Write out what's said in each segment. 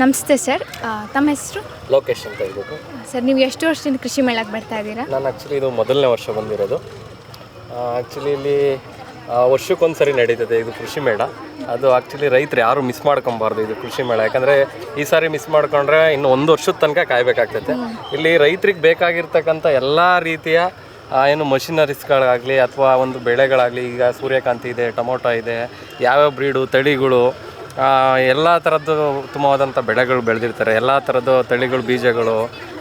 ನಮಸ್ತೆ ಸರ್. ತಮ್ಮ ಹೆಸರು? ಲೋಕೇಶ್ ಅಂತ ಹೇಳ್ಬಿಟ್ಟು ಸರ್ ನೀವು ಎಷ್ಟು ವರ್ಷದಿಂದ ಕೃಷಿ ಮೇಳಕ್ಕೆ ಬರ್ತಾ ಇದ್ದೀರಾ? ನಾನು ಆ್ಯಕ್ಚುಲಿ ಇದು ಮೊದಲನೇ ವರ್ಷ ಬಂದಿರೋದು. ಆ್ಯಕ್ಚುಲಿ ಇಲ್ಲಿ ವರ್ಷಕ್ಕೊಂದು ವರ್ಷಕ್ಕೊಂದ್ಸರಿ ನಡೀತದೆ ಇದು ಕೃಷಿ ಮೇಳ. ಅದು ಆ್ಯಕ್ಚುಲಿ ರೈತರು ಯಾರು ಮಿಸ್ ಮಾಡ್ಕೊಬಾರ್ದು ಇದು ಕೃಷಿ ಮೇಳ. ಯಾಕಂದರೆ ಈ ಸಾರಿ ಮಿಸ್ ಮಾಡ್ಕೊಂಡ್ರೆ ಇನ್ನು ಒಂದು ವರ್ಷದ ತನಕ ಕಾಯಬೇಕಾಗ್ತೈತೆ. ಇಲ್ಲಿ ರೈತರಿಗೆ ಬೇಕಾಗಿರ್ತಕ್ಕಂಥ ಎಲ್ಲ ರೀತಿಯ ಏನು ಮಷಿನರೀಸ್ಗಳಾಗಲಿ ಅಥವಾ ಒಂದು ಬೆಳೆಗಳಾಗಲಿ ಈಗ ಸೂರ್ಯಕಾಂತಿ ಇದೆ ಟೊಮೊಟೊ ಇದೆ ಯಾವ್ಯಾವ ಬ್ರೀಡು ತಳಿಗಳು ಎಲ್ಲ ಥರದ್ದು ಉತ್ತಮವಾದಂಥ ಬೆಳೆಗಳು ಬೆಳೆದಿರ್ತಾರೆ. ಎಲ್ಲ ಥರದ್ದು ತಳಿಗಳು, ಬೀಜಗಳು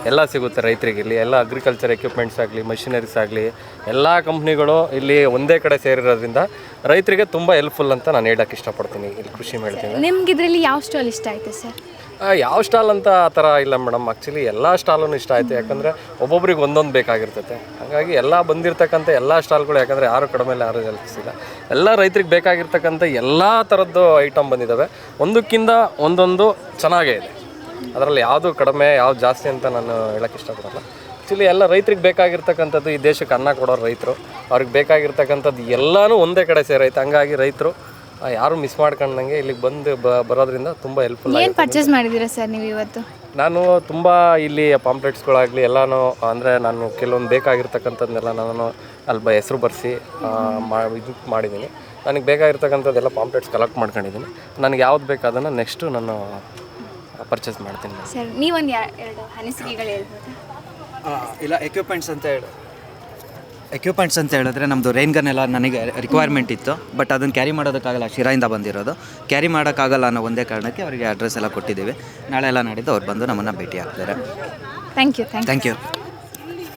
ಎಲ್ಲ ಸಿಗುತ್ತೆ ರೈತರಿಗೆ ಇಲ್ಲಿ. ಎಲ್ಲ ಅಗ್ರಿಕಲ್ಚರ್ ಎಕ್ವಿಪ್ಮೆಂಟ್ಸ್ ಆಗಲಿ ಮಷಿನರೀಸ್ ಆಗಲಿ, ಎಲ್ಲ ಕಂಪ್ನಿಗಳು ಇಲ್ಲಿ ಒಂದೇ ಕಡೆ ಸೇರಿರೋದ್ರಿಂದ ರೈತರಿಗೆ ತುಂಬ ಹೆಲ್ಪ್ಫುಲ್ ಅಂತ ನಾನು ಹೇಳಕ್ಕೆ ಇಷ್ಟಪಡ್ತೀನಿ. ಇಲ್ಲಿ ಕೃಷಿ ಮೇಳದಿಂದ. ನಿಮ್ಗೆ ಇದರಲ್ಲಿ ಯಾವ ಸ್ಟಾಲ್ ಇಷ್ಟ ಆಯಿತು ಸರ್? ಯಾವ ಸ್ಟಾಲ್ ಅಂತ ಆ ಥರ ಇಲ್ಲ ಮೇಡಮ್. ಆ್ಯಕ್ಚುಲಿ ಎಲ್ಲ ಸ್ಟಾಲೂ ಇಷ್ಟ ಆಯಿತು. ಯಾಕಂದರೆ ಒಬ್ಬೊಬ್ರಿಗೆ ಒಂದೊಂದು ಬೇಕಾಗಿರ್ತೈತೆ. ಹಾಗಾಗಿ ಎಲ್ಲ ಬಂದಿರತಕ್ಕಂಥ ಎಲ್ಲ ಸ್ಟಾಲ್ಗಳು, ಯಾಕಂದರೆ ಯಾರು ಕಡಿಮೆ ಯಾರು ಜಲ್ಪಿಸಿಲ್ಲ ಎಲ್ಲ ರೈತರಿಗೆ ಬೇಕಾಗಿರ್ತಕ್ಕಂಥ ಎಲ್ಲ ಥರದ್ದು ಐಟಮ್ ಬಂದಿದ್ದಾವೆ ಒಂದಕ್ಕಿಂತ ಒಂದೊಂದು ಚೆನ್ನಾಗೇ ಇದೆ. ಅದರಲ್ಲಿ ಯಾವುದು ಕಡಿಮೆ, ಯಾವ್ದು ಜಾಸ್ತಿ ಅಂತ ನಾನು ಹೇಳಕ್ಕೆ ಇಷ್ಟಪಡಲ್ಲ. ಆ್ಯಕ್ಚುಲಿ ಎಲ್ಲ ರೈತರಿಗೆ ಬೇಕಾಗಿರ್ತಕ್ಕಂಥದ್ದು ಈ ದೇಶಕ್ಕೆ ಅನ್ನ ಕೊಡೋರು ರೈತರು. ಅವ್ರಿಗೆ ಬೇಕಾಗಿರ್ತಕ್ಕಂಥದ್ದು ಎಲ್ಲನೂ ಒಂದೇ ಕಡೆ ಸೇರೈತೆ. ಹಂಗಾಗಿ ರೈತರು ಯಾರು ಮಿಸ್ ಮಾಡ್ಕೊಂಡಂಗೆ ಇಲ್ಲಿಗೆ ಬಂದು ಬ- ಬರೋದ್ರಿಂದ ತುಂಬ ಹೆಲ್ಪ್ಫುಲ್ ಏನು ಪರ್ಚೇಸ್ ಮಾಡಿದ್ದೀರಾ ಸರ್ ನೀವು ಇವತ್ತು? ನಾನು ತುಂಬ ಇಲ್ಲಿ ಪಾಂಪ್ಲೆಟ್ಸ್ಗಳಾಗಲಿ ಎಲ್ಲನೂ ಅಂದರೆ ನಾನು ಕೆಲವೊಂದು ಬೇಕಾಗಿರ್ತಕ್ಕಂಥದ್ದನ್ನೆಲ್ಲ ನಾನು ಅಲ್ಲಿ ಬ ಹೆಸರು ಬರೆಸಿ ಮಾ ಇದು ಮಾಡಿದ್ದೀನಿ. ನನಗೆ ಬೇಕಾಗಿರ್ತಕ್ಕಂಥದ್ದೆಲ್ಲ ಪಾಂಪ್ಲೆಟ್ಸ್ ಕಲೆಕ್ಟ್ ಮಾಡ್ಕೊಂಡಿದ್ದೀನಿ. ನನಗೆ ಯಾವ್ದು ಬೇಕು ಅದನ್ನು ನೆಕ್ಸ್ಟು ನಾನು ಪರ್ಚೇಸ್ ಮಾಡ್ತೀನಿ. ಸರ್ ನೀವೊಂದು ಎರಡು ಅನಿಸಿಕೆಗಳು ಹೇಳ್ಬೋದು? ಇಲ್ಲ ಎಕ್ವಿಪ್ಮೆಂಟ್ಸ್ ಅಂತ ಹೇಳಿ. ಎಕ್ವಿಪ್ಮೆಂಟ್ಸ್ ಅಂತ ಹೇಳಿದ್ರೆ ನಮ್ಮದು ರೈನ್ ಗನ್ ಎಲ್ಲ ನನಗೆ ರಿಕ್ವೈರ್ಮೆಂಟ್ ಇತ್ತು. ಬಟ್ ಅದನ್ನು ಕ್ಯಾರಿ ಮಾಡೋದಕ್ಕಾಗಲ್ಲ ಶಿರಾಯಿಂದ ಬಂದಿರೋದು. ಕ್ಯಾರಿ ಮಾಡೋಕ್ಕಾಗಲ್ಲ ಅನ್ನೋ ಒಂದೇ ಕಾರಣಕ್ಕೆ ಅವರಿಗೆ ಅಡ್ರೆಸ್ ಎಲ್ಲ ಕೊಟ್ಟಿದ್ದೀವಿ. ನಾಳೆ ಎಲ್ಲ ನಾಡಿದ್ದು ಅವ್ರು ಬಂದು ನಮ್ಮನ್ನು ಭೇಟಿ ಆಗ್ತಾರೆ. Thank you thank you thank you